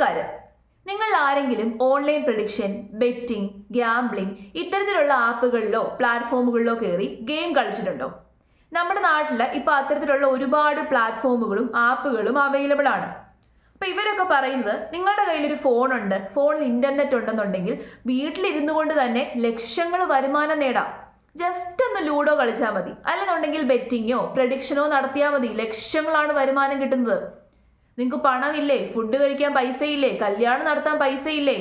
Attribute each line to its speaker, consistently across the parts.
Speaker 1: നമസ്കാരം. നിങ്ങൾ ആരെങ്കിലും ഓൺലൈൻ പ്രഡിക്ഷൻ ബെറ്റിംഗ് ഗ്യാംബ്ലിംഗ് ഇത്തരത്തിലുള്ള ആപ്പുകളിലോ പ്ലാറ്റ്ഫോമുകളിലോ കയറി ഗെയിം കളിച്ചിട്ടുണ്ടോ? നമ്മുടെ നാട്ടിൽ ഇപ്പോൾ അത്തരത്തിലുള്ള ഒരുപാട് പ്ലാറ്റ്ഫോമുകളും ആപ്പുകളും അവൈലബിൾ ആണ്. അപ്പോൾ ഇവരൊക്കെ പറയുന്നത് നിങ്ങളുടെ കയ്യിലൊരു ഫോണുണ്ട് ഫോണിൽ ഇന്റർനെറ്റ് ഉണ്ടെന്നുണ്ടെങ്കിൽ വീട്ടിലിരുന്നു കൊണ്ട് തന്നെ ലക്ഷങ്ങൾ വരുമാനം നേടാം. ജസ്റ്റ് ഒന്ന് ലൂഡോ കളിച്ചാൽ മതി. അല്ലെന്നുണ്ടെങ്കിൽ ബെറ്റിങ്ങോ പ്രഡിക്ഷനോ നടത്തിയാൽ മതി. ലക്ഷങ്ങളാണ് വരുമാനം കിട്ടുന്നത്. നിങ്ങൾക്ക് പണമില്ലേ? ഫുഡ് കഴിക്കാൻ പൈസയില്ലേ? കല്യാണം നടത്താൻ പൈസയില്ലേ?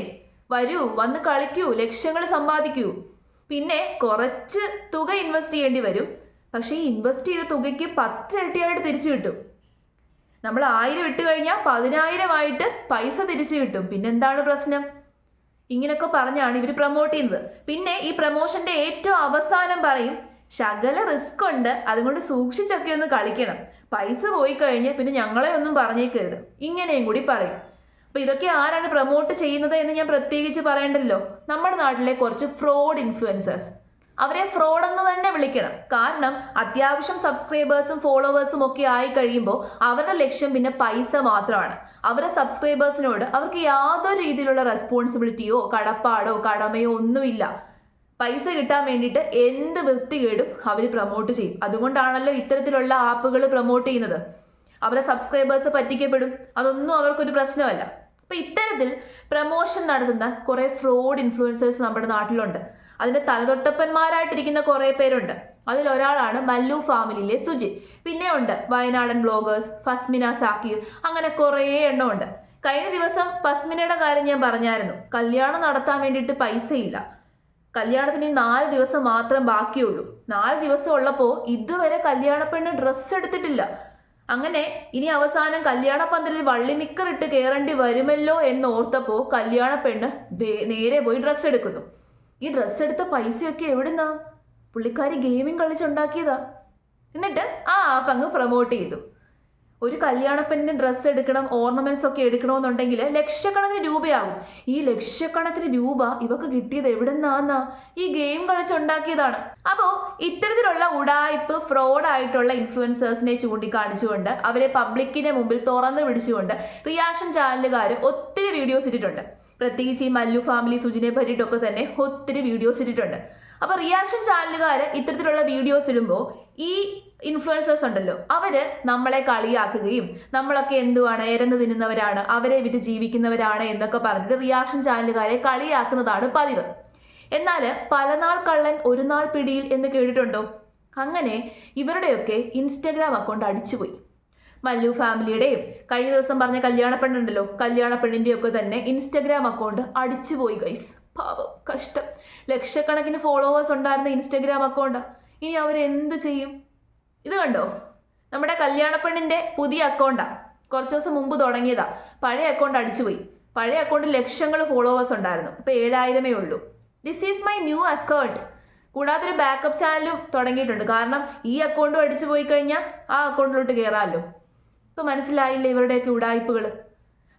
Speaker 1: വരൂ വന്ന് കളിക്കൂ ലക്ഷ്യങ്ങൾ സമ്പാദിക്കൂ. പിന്നെ കുറച്ച് തുക ഇൻവെസ്റ്റ് ചെയ്യേണ്ടി വരും. പക്ഷേ ഈ ഇൻവെസ്റ്റ് ചെയ്ത തുകയ്ക്ക് പത്തിരട്ടിയായിട്ട് തിരിച്ചു കിട്ടും. നമ്മൾ ആയിരം ഇട്ട് കഴിഞ്ഞാൽ പതിനായിരമായിട്ട് പൈസ തിരിച്ചു കിട്ടും. പിന്നെന്താണ് പ്രശ്നം? ഇങ്ങനെയൊക്കെ പറഞ്ഞാണ് ഇവർ പ്രൊമോട്ട് ചെയ്യുന്നത്. പിന്നെ ഈ പ്രൊമോഷന്റെ ഏറ്റവും അവസാനം പറയും ശകല റിസ്ക് ഉണ്ട്. അതുകൊണ്ട് സൂക്ഷിച്ചൊക്കെ ഒന്ന് കളിക്കണം. പൈസ പോയി കഴിഞ്ഞ് പിന്നെ ഞങ്ങളെ ഒന്നും പറഞ്ഞേക്കരുത്. ഇങ്ങനെയും കൂടി പറയും. അപ്പോൾ ഇതൊക്കെ ആരാണ് പ്രൊമോട്ട് ചെയ്യുന്നത് എന്ന് ഞാൻ പ്രത്യേകിച്ച് പറയണ്ടല്ലോ. നമ്മുടെ നാട്ടിലെ കുറച്ച് ഫ്രോഡ് ഇൻഫ്ലുവൻസേഴ്സ് അവരെ ഫ്രോഡ് എന്ന് തന്നെ വിളിക്കണം. കാരണം അത്യാവശ്യം സബ്സ്ക്രൈബേഴ്സും ഫോളോവേഴ്സും ഒക്കെ ആയി കഴിയുമ്പോൾ അവരുടെ ലക്ഷ്യം പിന്നെ പൈസ മാത്രമാണ്. അവരുടെ സബ്സ്ക്രൈബേഴ്സിനോട് അവർക്ക് യാതൊരു രീതിയിലുള്ള റെസ്പോൺസിബിലിറ്റിയോ കടപ്പാടോ കടമയോ ഒന്നുമില്ല. പൈസ കിട്ടാൻ വേണ്ടിയിട്ട് എന്ത് വൃത്തികേടും അവർ പ്രൊമോട്ട് ചെയ്യും. അതുകൊണ്ടാണല്ലോ ഇത്തരത്തിലുള്ള ആപ്പുകൾ പ്രൊമോട്ട് ചെയ്യുന്നത്. അവരെ സബ്സ്ക്രൈബേഴ്സ് പറ്റിക്കപ്പെടും. അതൊന്നും അവർക്കൊരു പ്രശ്നമല്ല. അപ്പൊ ഇത്തരത്തിൽ പ്രമോഷൻ നടത്തുന്ന കുറേ ഫ്രോഡ് ഇൻഫ്ലുവൻസേഴ്സ് നമ്മുടെ നാട്ടിലുണ്ട്. അതിന്റെ തലതൊട്ടപ്പന്മാരായിട്ടിരിക്കുന്ന കുറേ പേരുണ്ട്. അതിലൊരാളാണ് മല്ലു ഫാമിലിയിലെ സുജി. പിന്നെ ഉണ്ട് വയനാടൻ ബ്ലോഗേഴ്സ് ഫസ്മിന സാക്കിർ അങ്ങനെ കുറേ എണ്ണമുണ്ട്. കഴിഞ്ഞ ദിവസം ഫസ്മിനയുടെ കാര്യം ഞാൻ പറഞ്ഞായിരുന്നു. കല്യാണം നടത്താൻ വേണ്ടിയിട്ട് പൈസയില്ല. കല്യാണത്തിന് നാല് ദിവസം മാത്രം ബാക്കിയുള്ളൂ. നാല് ദിവസം ഉള്ളപ്പോൾ ഇതുവരെ കല്യാണ പെണ്ണ് ഡ്രസ്സ് എടുത്തിട്ടില്ല. അങ്ങനെ ഇനി അവസാനം കല്യാണ പന്തലിൽ വള്ളി നിക്കറിട്ട് കയറേണ്ടി വരുമല്ലോ എന്ന് ഓർത്തപ്പോൾ കല്യാണ പെണ്ണ് നേരെ പോയി ഡ്രസ്സ് എടുക്കുന്നു. ഈ ഡ്രസ്സ് എടുത്ത പൈസയൊക്കെ എവിടുന്നാ? പുള്ളിക്കാരി ഗെയിമിംഗ് കളിച്ചുണ്ടാക്കിയതാ. എന്നിട്ട് ആ ആപ്പ് അങ്ങ് പ്രൊമോട്ട് ചെയ്തു. ഒരു കല്യാണപ്പെണ്ണിന് ഡ്രസ്സ് എടുക്കണം ഓർണമെന്റ്സ് ഒക്കെ എടുക്കണമെന്നുണ്ടെങ്കിൽ ലക്ഷക്കണക്കിന് രൂപയാകും ഈ ലക്ഷക്കണക്കിന് രൂപ ഇവക്ക് കിട്ടിയത് എവിടെന്നാന്നാ? ഈ ഗെയിം കളിച്ചുണ്ടാക്കിയതാണ്. അപ്പോൾ ഇത്തരത്തിലുള്ള ഉടായ്പ് ഫ്രോഡ് ആയിട്ടുള്ള ഇൻഫ്ലുവൻസേഴ്സിനെ ചൂണ്ടിക്കാണിച്ചുകൊണ്ട് അവരെ പബ്ലിക്കിന്റെ മുമ്പിൽ തുറന്നു പിടിച്ചുകൊണ്ട് റിയാക്ഷൻ ചാനലുകാർ ഒത്തിരി വീഡിയോസ് ഇട്ടിട്ടുണ്ട്. പ്രത്യേകിച്ച് ഈ മല്ലു ഫാമിലി സുജിനെ പറ്റിയിട്ടൊക്കെ തന്നെ ഒത്തിരി വീഡിയോസ് ഇട്ടിട്ടുണ്ട്. അപ്പൊ റിയാക്ഷൻ ചാനലുകാർ ഇത്തരത്തിലുള്ള വീഡിയോസ് ഇടുമ്പോൾ ഈ ഇൻഫ്ലുവൻസേഴ്സ് ഉണ്ടല്ലോ അവർ നമ്മളെ കളിയാക്കുകയും നമ്മളൊക്കെ എന്തുവാണ് എരന്ന് തിന്നുന്നവരാണ് അവരെ വിറ്റ് ജീവിക്കുന്നവരാണ് എന്നൊക്കെ പറഞ്ഞിട്ട് റിയാക്ഷൻ ചാനലുകാരെ കളിയാക്കുന്നതാണ് പതിവ്. എന്നാൽ പലനാൾ കള്ളൻ ഒരു നാൾ പിടിയിൽ എന്ന് കേട്ടിട്ടുണ്ടോ? അങ്ങനെ ഇവരുടെയൊക്കെ ഇൻസ്റ്റഗ്രാം അക്കൗണ്ട് അടിച്ചുപോയി. മല്ലു ഫാമിലിയുടെയും കഴിഞ്ഞ ദിവസം പറഞ്ഞ കല്യാണ പെണ്ണുണ്ടല്ലോ കല്യാണ തന്നെ ഇൻസ്റ്റഗ്രാം അക്കൗണ്ട് അടിച്ചുപോയി ഗൈസ് പാവം കഷ്ടം. ലക്ഷക്കണക്കിന് ഫോളോവേഴ്സ് ഉണ്ടായിരുന്ന ഇൻസ്റ്റഗ്രാം അക്കൗണ്ട് ഇനി അവർ എന്ത് ചെയ്യും? ഇത് കണ്ടോ? നമ്മുടെ കല്യാണപ്പെണ്ണിന്റെ പുതിയ അക്കൗണ്ടാണ് കുറച്ച് ദിവസം മുമ്പ് തുടങ്ങിയതാ. പഴയ അക്കൗണ്ട് അടിച്ചുപോയി പഴയ അക്കൗണ്ടിൽ ലക്ഷങ്ങൾ ഫോളോവേഴ്സ് ഉണ്ടായിരുന്നു. ഇപ്പോൾ ഏഴായിരമേ ഉള്ളൂ. This is my new account കൂടാതെ ഒരു ബാക്കപ്പ് ചാനലും തുടങ്ങിയിട്ടുണ്ട്. കാരണം ഈ അക്കൗണ്ടും അടിച്ചു പോയി കഴിഞ്ഞാൽ ആ അക്കൗണ്ടിലോട്ട് കയറാമല്ലോ ഇപ്പം മനസ്സിലായില്ലേ ഇവരുടെയൊക്കെ ഉടായ്പകൾ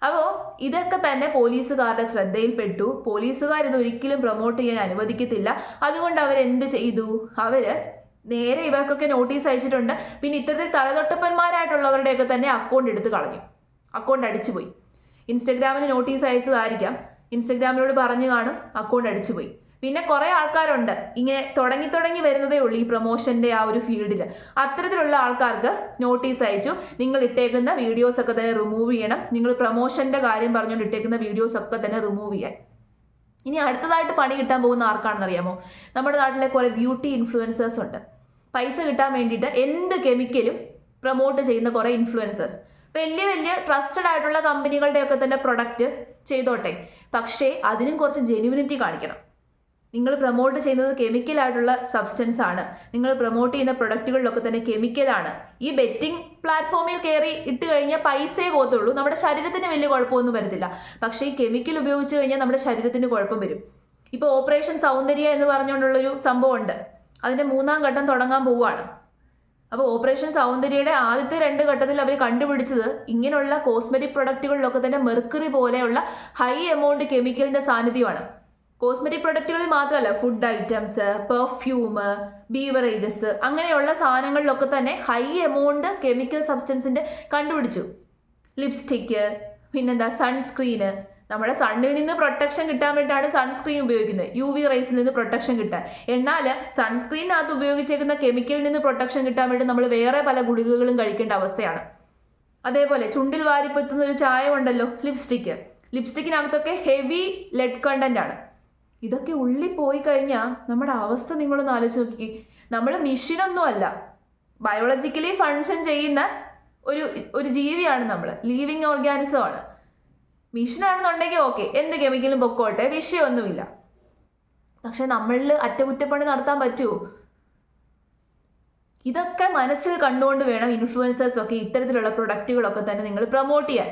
Speaker 1: അപ്പോൾ ഇതൊക്കെ തന്നെ പോലീസുകാരുടെ ശ്രദ്ധയിൽപ്പെട്ടു. പോലീസുകാർ ഇത് ഒരിക്കലും പ്രൊമോട്ട് ചെയ്യാൻ അനുവദിക്കത്തില്ല. അതുകൊണ്ട് അവരെന്ത് ചെയ്തു? അവർ നേരെ ഇവർക്കൊക്കെ നോട്ടീസ് അയച്ചിട്ടുണ്ട്. പിന്നെ ഇത്തരത്തിൽ തലതൊട്ടപ്പന്മാരായിട്ടുള്ളവരുടെയൊക്കെ തന്നെ അക്കൗണ്ട് എടുത്ത് കളഞ്ഞു. Account അടിച്ചുപോയി ഇൻസ്റ്റഗ്രാമിന് notice അയച്ചതായിരിക്കാം. ഇൻസ്റ്റഗ്രാമിനോട് പറഞ്ഞു കാണും. അക്കൗണ്ട് അടിച്ചുപോയി പിന്നെ കുറെ ആൾക്കാരുണ്ട്. ഇങ്ങനെ തുടങ്ങി തുടങ്ങി വരുന്നതേ ഉള്ളൂ ഈ പ്രൊമോഷന്റെ ആ ഒരു ഫീൽഡിൽ അത്തരത്തിലുള്ള ആൾക്കാർക്ക് നോട്ടീസ് അയച്ചു. നിങ്ങൾ ഇട്ടേക്കുന്ന വീഡിയോസ് ഒക്കെ തന്നെ റിമൂവ് ചെയ്യണം. നിങ്ങൾ പ്രൊമോഷന്റെ കാര്യം പറഞ്ഞുകൊണ്ട് ഇട്ടേക്കുന്ന വീഡിയോസ് ഒക്കെ തന്നെ റിമൂവ് ചെയ്യാൻ. ഇനി അടുത്തതായിട്ട് പണി കിട്ടാൻ പോകുന്ന ആർക്കാണെന്ന് അറിയാമോ? നമ്മുടെ നാട്ടിലെ കുറെ ബ്യൂട്ടി ഇൻഫ്ലുവൻസേഴ്സ് ഉണ്ട്. പൈസ കിട്ടാൻ വേണ്ടിയിട്ട് എന്ത് കെമിക്കലും പ്രൊമോട്ട് ചെയ്യുന്ന കുറേ ഇൻഫ്ലുവൻസേഴ്സ് വലിയ വലിയ ട്രസ്റ്റഡ് ആയിട്ടുള്ള കമ്പനികളുടെയൊക്കെ തന്നെ പ്രൊഡക്റ്റ് ചെയ്തോട്ടെ. പക്ഷേ അതിനും കുറച്ച് ജെന്യൂനിറ്റി കാണിക്കണം. നിങ്ങൾ പ്രൊമോട്ട് ചെയ്യുന്നത് കെമിക്കൽ ആയിട്ടുള്ള സബ്സ്റ്റൻസ് ആണ്. നിങ്ങൾ പ്രൊമോട്ട് ചെയ്യുന്ന പ്രൊഡക്റ്റുകളിലൊക്കെ തന്നെ കെമിക്കലാണ് ഈ ബെറ്റിംഗ് പ്ലാറ്റ്ഫോമിൽ കയറി ഇട്ട് കഴിഞ്ഞാൽ പൈസയെ പോകത്തുള്ളൂ. നമ്മുടെ ശരീരത്തിന് വലിയ കുഴപ്പമൊന്നും വരത്തില്ല. പക്ഷേ ഈ കെമിക്കൽ ഉപയോഗിച്ച് കഴിഞ്ഞാൽ നമ്മുടെ ശരീരത്തിന് കുഴപ്പം വരും. ഇപ്പോൾ ഓപ്പറേഷൻ സൗന്ദര്യ എന്ന് പറഞ്ഞുകൊണ്ടുള്ളൊരു സംഭവമുണ്ട്. അതിന്റെ മൂന്നാം ഘട്ടം തുടങ്ങാൻ പോവുകയാണ്. അപ്പോൾ ഓപ്പറേഷൻ സൗന്ദര്യയുടെ ആദ്യത്തെ രണ്ട് ഘട്ടത്തിൽ അവർ കണ്ടുപിടിച്ചത് ഇങ്ങനെയുള്ള കോസ്മെറ്റിക് പ്രൊഡക്റ്റുകളിലൊക്കെ തന്നെ മെർക്കറി പോലെയുള്ള ഹൈ എമൗണ്ട് കെമിക്കലിന്റെ സാന്നിധ്യമാണ്. കോസ്മെറ്റിക് പ്രൊഡക്റ്റുകളിൽ മാത്രമല്ല ഫുഡ് ഐറ്റംസ് പെർഫ്യൂം ബീവറേജസ് അങ്ങനെയുള്ള സാധനങ്ങളിലൊക്കെ തന്നെ ഹൈ എമൗണ്ട് കെമിക്കൽ സബ്സ്റ്റൻസിന്റെ കണ്ടുപിടിച്ചു. ലിപ്സ്റ്റിക്ക് പിന്നെന്താ സൺസ്ക്രീന് നമ്മുടെ സണ്ണിൽ നിന്ന് പ്രൊട്ടക്ഷൻ കിട്ടാൻ വേണ്ടിയിട്ടാണ് സൺസ്ക്രീൻ ഉപയോഗിക്കുന്നത്. യു വി റൈസിൽ നിന്ന് പ്രൊട്ടക്ഷൻ കിട്ടാൻ. എന്നാൽ സൺസ്ക്രീനകത്ത് ഉപയോഗിച്ചേക്കുന്ന കെമിക്കലിൽ നിന്ന് പ്രൊട്ടക്ഷൻ കിട്ടാൻ വേണ്ടി നമ്മൾ വേറെ പല ഗുളികകളും കഴിക്കേണ്ട അവസ്ഥയാണ്. അതേപോലെ ചുണ്ടിൽ വാരിപ്പെത്തുന്ന ഒരു ചായമുണ്ടല്ലോ ലിപ്സ്റ്റിക്ക് ലിപ്സ്റ്റിക്കിനകത്തൊക്കെ ഹെവി ലെഡ് കണ്ടന്റ് ആണ്. ഇതൊക്കെ ഉള്ളിൽ പോയി കഴിഞ്ഞാൽ നമ്മുടെ അവസ്ഥ നിങ്ങളൊന്ന് ആലോചിച്ച് നോക്കി നമ്മൾ മിഷീനൊന്നും അല്ല ബയോളജിക്കലി ഫങ്ഷൻ ചെയ്യുന്ന ഒരു ഒരു ജീവിയാണ് നമ്മൾ ലീവിങ് ഓർഗാനിസമാണ് മിഷനാണെന്നുണ്ടെങ്കിൽ ഓക്കെ എന്ത് കെമിക്കലും പൊക്കോട്ടെ വിഷയമൊന്നുമില്ല പക്ഷെ നമ്മളിൽ അറ്റകുറ്റപ്പണി നടത്താൻ പറ്റുമോ ഇതൊക്കെ മനസ്സിൽ കണ്ടുകൊണ്ട് വേണം ഇൻഫ്ലുവൻസേഴ്സൊക്കെ ഇത്തരത്തിലുള്ള പ്രൊഡക്റ്റുകളൊക്കെ തന്നെ നിങ്ങൾ പ്രൊമോട്ട് ചെയ്യാൻ.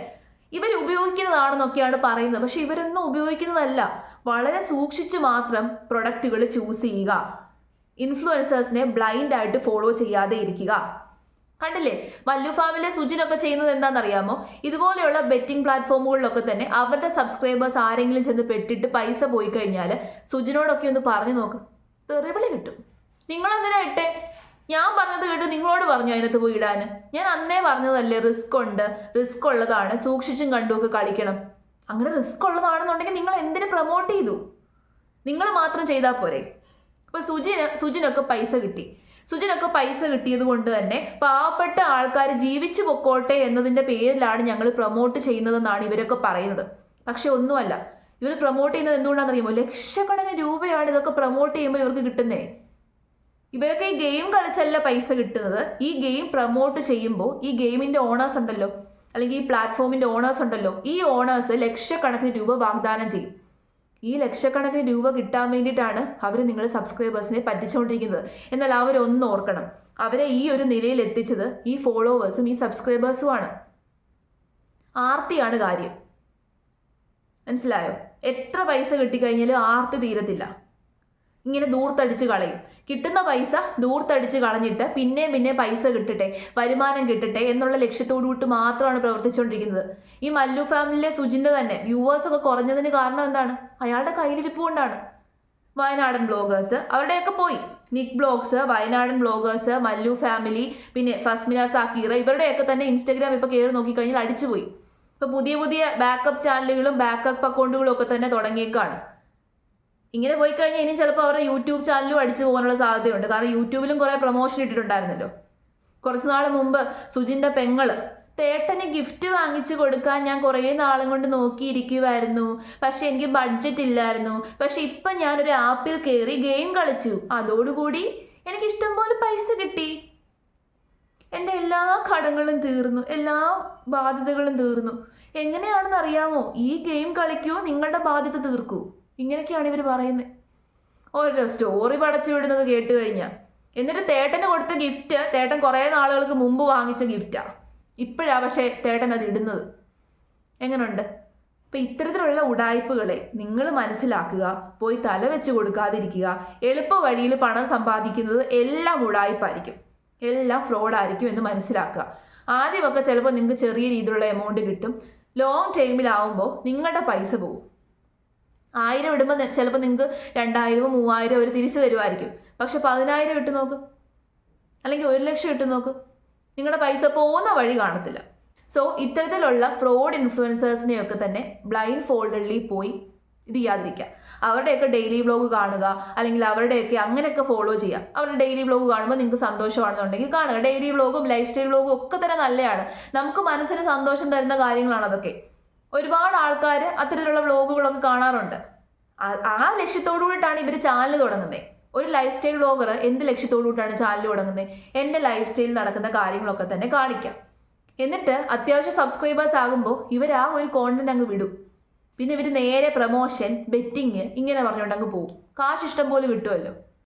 Speaker 1: ഇവർ ഉപയോഗിക്കുന്നതാണെന്നൊക്കെയാണ് പറയുന്നത്. പക്ഷെ ഇവരൊന്നും ഉപയോഗിക്കുന്നതല്ല. വളരെ സൂക്ഷിച്ച് മാത്രം പ്രൊഡക്റ്റുകൾ ചൂസ് ചെയ്യുക. ഇൻഫ്ലുവൻസേഴ്സിനെ ബ്ലൈൻഡ് ആയിട്ട് ഫോളോ ചെയ്യാതെ ഇരിക്കുക. കണ്ടില്ലേ? മല്ലു ഫാമിലെ സുജിനൊക്കെ ചെയ്യുന്നത് എന്താണെന്നറിയാമോ? ഇതുപോലെയുള്ള ബെറ്റിംഗ് പ്ലാറ്റ്ഫോമുകളിലൊക്കെ തന്നെ അവരുടെ സബ്സ്ക്രൈബേഴ്സ് ആരെങ്കിലും ചെന്ന് പെട്ടിട്ട് പൈസ പോയി കഴിഞ്ഞാൽ സുജിനോടൊക്കെ ഒന്ന് പറഞ്ഞു നോക്ക്. തെറിവിളി കിട്ടും. നിങ്ങളെന്തിനാ ഇട്ടേ? ഞാൻ പറഞ്ഞത് കേട്ട് നിങ്ങളോട് പറഞ്ഞു അതിനകത്ത് പോയി ഇടാൻ. ഞാൻ അന്നേ പറഞ്ഞതല്ലേ റിസ്ക് ഉണ്ട്. റിസ്ക് ഉള്ളതാണ്. സൂക്ഷിച്ചും കണ്ടുമൊക്കെ കളിക്കണം. അങ്ങനെ റിസ്ക് ഉള്ളതാണെന്നുണ്ടെങ്കിൽ നിങ്ങൾ എന്തിനു പ്രൊമോട്ട് ചെയ്തു? നിങ്ങൾ മാത്രം ചെയ്താൽ പോരെ. ഇപ്പൊ സുജിന് സുജിനൊക്കെ പൈസ കിട്ടി. സുജിനൊക്കെ പൈസ കിട്ടിയത് കൊണ്ട് തന്നെ പാവപ്പെട്ട ആൾക്കാർ ജീവിച്ചു പൊക്കോട്ടെ എന്നതിന്റെ പേരിലാണ് ഞങ്ങൾ പ്രൊമോട്ട് ചെയ്യുന്നതെന്നാണ് ഇവരൊക്കെ പറയുന്നത്. പക്ഷെ ഒന്നുമല്ല. ഇവർ പ്രൊമോട്ട് ചെയ്യുന്നത് എന്തുകൊണ്ടാണെന്ന് അറിയുമോ ലക്ഷക്കണക്കിന് രൂപയാണ് ഇതൊക്കെ പ്രൊമോട്ട് ചെയ്യുമ്പോൾ ഇവർക്ക് കിട്ടുന്നേ. ഇവരൊക്കെ ഈ ഗെയിം കളിച്ചല്ല പൈസ കിട്ടുന്നത്? ഈ ഗെയിം പ്രൊമോട്ട് ചെയ്യുമ്പോൾ ഈ ഗെയിമിന്റെ ഓണേഴ്സ് ഉണ്ടല്ലോ? അല്ലെങ്കിൽ ഈ പ്ലാറ്റ്ഫോമിന്റെ ഓണേഴ്സ് ഉണ്ടല്ലോ? ഈ ഓണേഴ്സ് ലക്ഷക്കണക്കിന് രൂപ വാഗ്ദാനം ചെയ്യും. ഈ ലക്ഷക്കണക്കിന് രൂപ കിട്ടാൻ വേണ്ടിയിട്ടാണ് അവർ നിങ്ങൾ സബ്സ്ക്രൈബേഴ്സിനെ പറ്റിച്ചുകൊണ്ടിരിക്കുന്നത് എന്നാൽ അവരൊന്ന് ഓർക്കണം. അവരെ ഈ ഒരു നിലയിൽ എത്തിച്ചത് ഈ ഫോളോവേഴ്സും ഈ സബ്സ്ക്രൈബേഴ്സുമാണ് ആർത്തിയാണ് കാര്യം? മനസ്സിലായോ? എത്ര പൈസ കിട്ടിക്കഴിഞ്ഞാലും ആർത്തി തീരത്തില്ല. ഇങ്ങനെ ദൂർത്തടിച്ച് കളയും. കിട്ടുന്ന പൈസ ദൂർത്തടിച്ച് കളഞ്ഞിട്ട് പിന്നെയും പിന്നെ പൈസ കിട്ടട്ടെ വരുമാനം കിട്ടട്ടെ എന്നുള്ള ലക്ഷ്യത്തോടു കൂട്ട് മാത്രമാണ് പ്രവർത്തിച്ചുകൊണ്ടിരിക്കുന്നത്. ഈ മല്ലു ഫാമിലിയിലെ സുജിന്റെ തന്നെ വ്യൂവേഴ്സ് ഒക്കെ കുറഞ്ഞതിന് കാരണം എന്താണ്? അയാളുടെ കയ്യിലിരിപ്പ് കൊണ്ടാണ്. വയനാടൻ ബ്ലോഗേഴ്സ് അവരുടെയൊക്കെ പോയി. Nick blogs Wayanadan bloggers Mallu family പിന്നെ ഫസ്മിന സാക്കീറ ഇവരുടെയൊക്കെ തന്നെ ഇൻസ്റ്റഗ്രാം ഇപ്പോൾ കയറി നോക്കിക്കഴിഞ്ഞാൽ അടിച്ചുപോയി. ഇപ്പോൾ പുതിയ പുതിയ ബാക്കപ്പ് ചാനലുകളും ബാക്കപ്പ് അക്കൗണ്ടുകളും ഒക്കെ തന്നെ തുടങ്ങിയേക്കാണ്. ഇങ്ങനെ പോയി കഴിഞ്ഞാൽ ഇനിയും ചിലപ്പോൾ അവരുടെ യൂട്യൂബ് ചാനലും അടിച്ചു പോകാനുള്ള സാധ്യതയുണ്ട്. കാരണം യൂട്യൂബിലും കുറേ പ്രൊമോഷൻ ഇട്ടിട്ടുണ്ടായിരുന്നല്ലോ. കുറച്ച് നാൾ മുമ്പ് സുജിന്റെ പെങ്ങൾ തേട്ടന് ഗിഫ്റ്റ് വാങ്ങിച്ചു കൊടുക്കാൻ ഞാൻ കുറേ നാളും കൊണ്ട് നോക്കിയിരിക്കുമായിരുന്നു പക്ഷെ എനിക്ക് ബഡ്ജറ്റ് ഇല്ലായിരുന്നു. പക്ഷെ ഇപ്പം ഞാനൊരു ആപ്പിൽ കയറി ഗെയിം കളിച്ചു. അതോടുകൂടി എനിക്ക് ഇഷ്ടം പോലെ പൈസ കിട്ടി. എന്റെ എല്ലാ കടങ്ങളും തീർന്നു. എല്ലാ ബാധ്യതകളും തീർന്നു. എങ്ങനെയാണെന്ന് അറിയാമോ ഈ ഗെയിം കളിക്കൂ നിങ്ങളുടെ ബാധ്യത തീർക്കൂ. ഇങ്ങനെയൊക്കെയാണ് ഇവർ പറയുന്നത് ഓരോ സ്റ്റോറി പടച്ചു വിടുന്നത് കേട്ട് കഴിഞ്ഞാൽ എന്നിട്ട് തേട്ടന് കൊടുത്ത ഗിഫ്റ്റ് തേട്ടൻ കുറേ നാളുകൾക്ക് മുമ്പ് വാങ്ങിച്ച ഗിഫ്റ്റാണ് ഇപ്പോഴാണ് പക്ഷേ തേട്ടൻ അത് ഇടുന്നത്. എങ്ങനെയുണ്ട് അപ്പം ഇത്തരത്തിലുള്ള ഉടായ്പകളെ നിങ്ങൾ മനസ്സിലാക്കുക പോയി തല വെച്ച് കൊടുക്കാതിരിക്കുക. എളുപ്പ വഴിയിൽ പണം സമ്പാദിക്കുന്നത് എല്ലാം ഉടായ്പായിരിക്കും. എല്ലാം ഫ്രോഡായിരിക്കും എന്ന് മനസ്സിലാക്കുക. ആദ്യമൊക്കെ ചിലപ്പോൾ നിങ്ങൾക്ക് ചെറിയ രീതിയിലുള്ള എമൗണ്ട് കിട്ടും. ലോങ് ടൈമിലാവുമ്പോൾ നിങ്ങളുടെ പൈസ പോകും ആയിരം ഇടുമ്പോൾ ചിലപ്പോൾ നിങ്ങൾക്ക് രണ്ടായിരമോ മൂവായിരമോ അവർ തിരിച്ചു തരുമായിരിക്കും പക്ഷെ പതിനായിരം ഇട്ട് നോക്ക്. അല്ലെങ്കിൽ ഒരു ലക്ഷം ഇട്ട് നോക്ക്. നിങ്ങളുടെ പൈസ പോകുന്ന വഴി കാണത്തില്ല. സോ ഇത്തരത്തിലുള്ള ഫ്രോഡ് ഇൻഫ്ലുവൻസേഴ്സിനെയൊക്കെ തന്നെ ബ്ലൈൻഡ് ഫോൾഡറിൽ പോയി ഇത് ചെയ്യാതിരിക്കുക അവരുടെയൊക്കെ ഡെയിലി വ്ലോഗ് കാണുക അല്ലെങ്കിൽ അവരുടെയൊക്കെ അങ്ങനെയൊക്കെ ഫോളോ ചെയ്യുക അവരുടെ ഡെയിലി വ്ലോഗ് കാണുമ്പോൾ നിങ്ങൾക്ക് സന്തോഷമാണെന്നുണ്ടെങ്കിൽ കാണുക. ഡെയിലി വ്ലോഗും ലൈഫ് സ്റ്റൈൽ വ്ലോഗും ഒക്കെ തന്നെ നല്ലതാണ് നമുക്ക് മനസ്സിന് സന്തോഷം തരുന്ന കാര്യങ്ങളാണ് അതൊക്കെ. ഒരുപാട് ആൾക്കാർ അത്തരത്തിലുള്ള വ്ലോഗുകളൊക്കെ കാണാറുണ്ട്. ആ- ലക്ഷ്യത്തോടു കൂടിയിട്ടാണ് ഇവർ ചാനൽ തുടങ്ങുന്നത് ഒരു ലൈഫ് സ്റ്റൈൽ വ്ലോഗർ എന്ത് ലക്ഷ്യത്തോടു കൂടിയിട്ടാണ് ചാനൽ തുടങ്ങുന്നത് എന്റെ ലൈഫ് സ്റ്റൈലിൽ നടക്കുന്ന കാര്യങ്ങളൊക്കെ തന്നെ കാണിക്കാം. എന്നിട്ട് അത്യാവശ്യം സബ്സ്ക്രൈബേഴ്സ് ആകുമ്പോൾ ഇവർ ആ ഒരു കോണ്ടന്റ് അങ്ങ് വിടും. പിന്നെ ഇവർ നേരെ പ്രൊമോഷൻ ബെറ്റിങ് ഇങ്ങനെ പറഞ്ഞുകൊണ്ട് അങ്ങ് പോകും കാശ് ഇഷ്ടം പോലെ കിട്ടുമല്ലോ